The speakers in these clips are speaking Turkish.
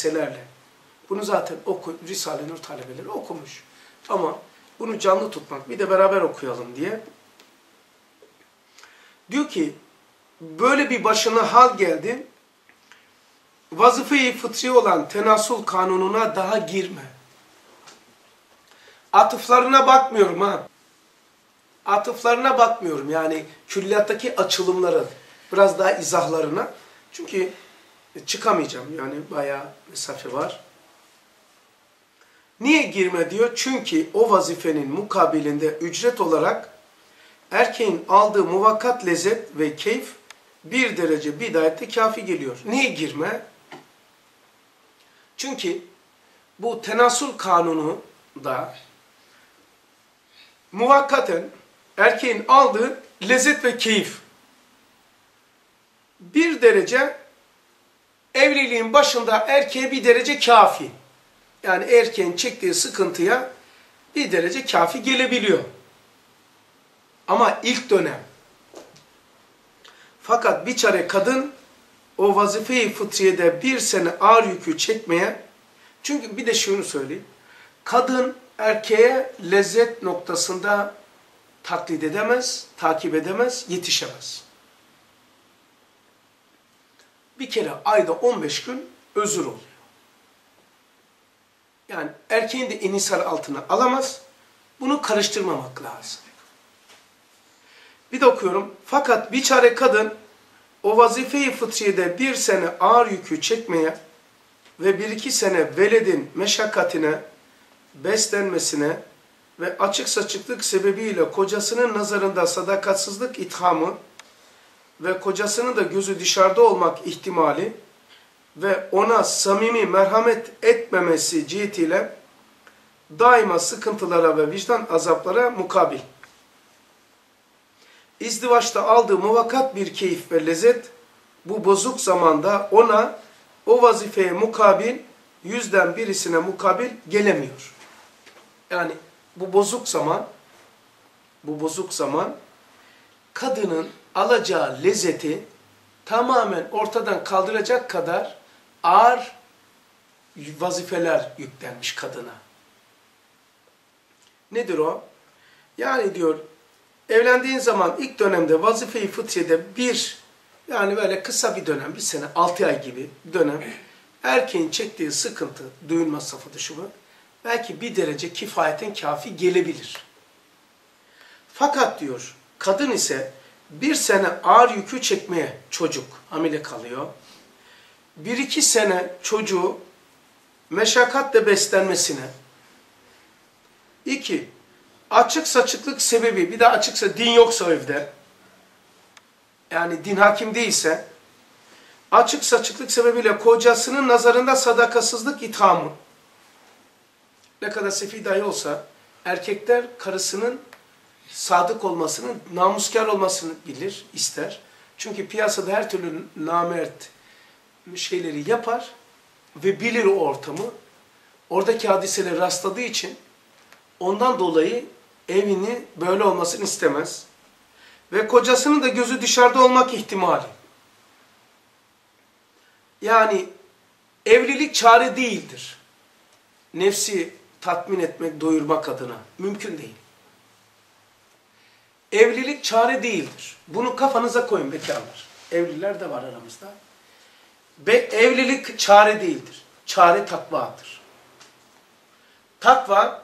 hadiselerle. Bunu zaten oku, Risale-i Nur talebeleri okumuş. Ama bunu canlı tutmak, bir de beraber okuyalım diye. Diyor ki, böyle bir başına hal geldi, vazife-i fıtri olan tenasul kanununa daha girme. Atıflarına bakmıyorum ha. Atıflarına bakmıyorum yani külliyattaki açılımların biraz daha izahlarına. Çünkü çıkamayacağım yani bayağı mesafe var. Niye girme diyor? Çünkü o vazifenin mukabilinde ücret olarak erkeğin aldığı muvakkat lezzet ve keyif bir derece bidayette kafi geliyor. Niye girme? Çünkü bu tenasul kanunu da muvakkaten erkeğin aldığı lezzet ve keyif bir derece evliliğin başında erkeğe bir derece kafi. Yani erkeğin çektiği sıkıntıya bir derece kafi gelebiliyor. Ama ilk dönem. Fakat bir çare kadın o vazife-i fıtriyede bir sene ağır yükü çekmeye, çünkü bir de şunu söyleyeyim, kadın erkeğe lezzet noktasında taklit edemez, takip edemez, yetişemez. Bir kere ayda 15 gün özür oluyor. Yani erkeğin de inisar altına alamaz. Bunu karıştırmamak lazım. Bir de okuyorum. Fakat bir çare kadın o vazife-i fıtriyede bir sene ağır yükü çekmeye ve bir iki sene veledin meşakkatine, beslenmesine ve açık saçıklık sebebiyle kocasının nazarında sadakatsızlık ithamı ve kocasının da gözü dışarıda olmak ihtimali ve ona samimi merhamet etmemesi cihetiyle daima sıkıntılara ve vicdan azaplara mukabil. İzdivaçta aldığı muvakkat bir keyif ve lezzet bu bozuk zamanda ona o vazifeye mukabil yüzden birisine mukabil gelemiyor. Yani bu bozuk zaman bu bozuk zaman kadının alacağı lezzeti tamamen ortadan kaldıracak kadar ağır vazifeler yüklenmiş kadına. Nedir o? Yani diyor evlendiğin zaman ilk dönemde vazife-i fıtriyede bir yani böyle kısa bir dönem, bir sene, altı ay gibi bir dönem erkeğin çektiği sıkıntı, düğün masrafı dışı belki bir derece kifayeten kafi gelebilir. Fakat diyor kadın ise bir sene ağır yükü çekmeye çocuk hamile kalıyor. Bir iki sene çocuğu meşakkatle beslenmesine. İki, açık saçıklık sebebi, bir de açıksa din yoksa evde, yani din hakim değilse, açık saçıklık sebebiyle kocasının nazarında sadakasızlık ithamı, ne kadar sefi dahi olsa, erkekler karısının sadık olmasını, namuskar olmasını bilir, ister. Çünkü piyasada her türlü namert şeyleri yapar ve bilir o ortamı. Oradaki hadiseleri rastladığı için ondan dolayı evini böyle olmasını istemez. Ve kocasının da gözü dışarıda olmak ihtimali. Yani evlilik çare değildir. Nefsi tatmin etmek, doyurmak adına. Mümkün değil. Evlilik çare değildir. Bunu kafanıza koyun bekarlar. Evliler de var aramızda. Ve evlilik çare değildir. Çare takvadır. Takva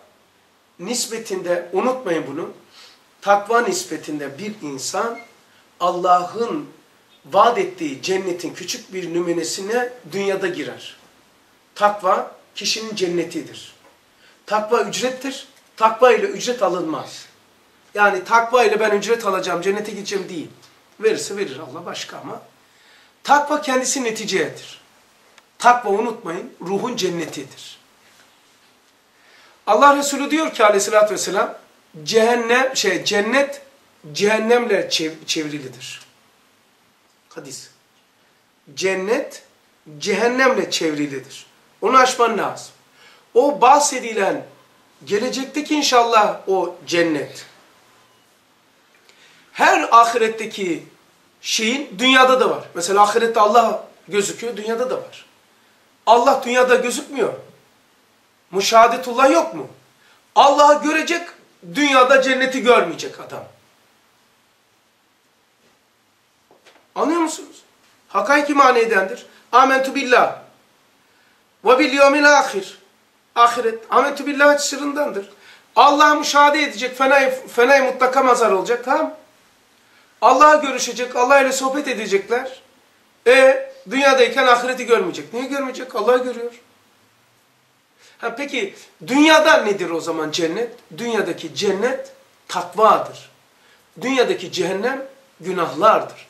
nispetinde, unutmayın bunu, takva nispetinde bir insan Allah'ın vaat ettiği cennetin küçük bir nümunesine dünyada girer. Takva kişinin cennetidir. Takva ücrettir. Takva ile ücret alınmaz. Yani takva ile ben ücret alacağım, cennete gideceğim değil. Verirse verir Allah başka ama. Takva kendisi neticedir. Takva unutmayın, ruhun cennetidir. Allah Resulü diyor ki aleyhissalatü vesselam, cehennem, şey, cennet cehennemle çev çevrilidir. Hadis. Cennet cehennemle çevrilidir. Onu aşman lazım. O bahsedilen gelecekteki inşallah o cennet her ahiretteki şeyin dünyada da var. Mesela ahirette Allah gözüküyor, dünyada da var. Allah dünyada gözükmüyor. Müşahadetullah yok mu? Allah'ı görecek, dünyada cenneti görmeyecek adam. Anlıyor musunuz? Hakiki manedendir. Amentu billah. Ve bil yevmil ahir. Ahiret. Amentu billah sırrındandır. Allah'ı müşahede edecek, fenay, fenay mutlaka mazar olacak, tamam Allah'a görüşecek, Allah ile sohbet edecekler. E dünyadayken ahireti görmeyecek. Niye görmeyecek? Allah'ı görüyor. Ha peki dünyada nedir o zaman cennet? Dünyadaki cennet takvadır. Dünyadaki cehennem günahlardır.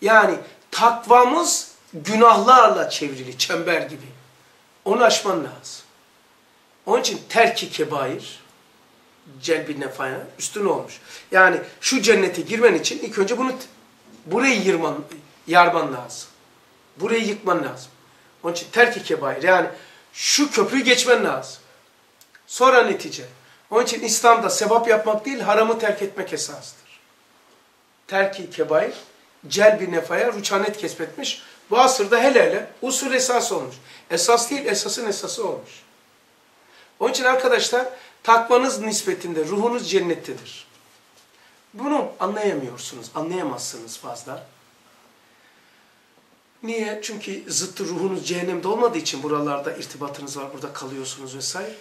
Yani takvamız günahlarla çevrili, çember gibi. Onu aşman lazım. Onun için terki kebair, celbi nefaya üstün olmuş. Yani şu cennete girmen için ilk önce bunu burayı yırman, yarman lazım. Burayı yıkman lazım. Onun için terki kebair yani şu köprüyü geçmen lazım. Sonra netice. Onun için İslam'da sevap yapmak değil haramı terk etmek esastır. Terki kebair celbi nefaya rüçhanet kesbetmiş. Bu asırda hele hele usul esas olmuş. Esas değil esasın esası olmuş. Onun için arkadaşlar takvanız nispetinde ruhunuz cennettedir. Bunu anlayamıyorsunuz, anlayamazsınız fazla. Niye? Çünkü zıttı ruhunuz cehennemde olmadığı için buralarda irtibatınız var, burada kalıyorsunuz vesaire.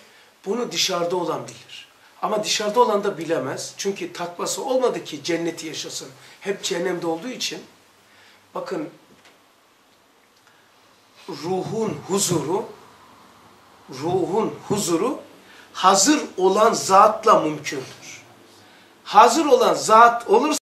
Bunu dışarıda olan bilir. Ama dışarıda olan da bilemez. Çünkü takvası olmadı ki cenneti yaşasın. Hep cehennemde olduğu için. Bakın ruhun huzuru ruhun huzuru hazır olan zatla mümkündür. Hazır olan zat olursa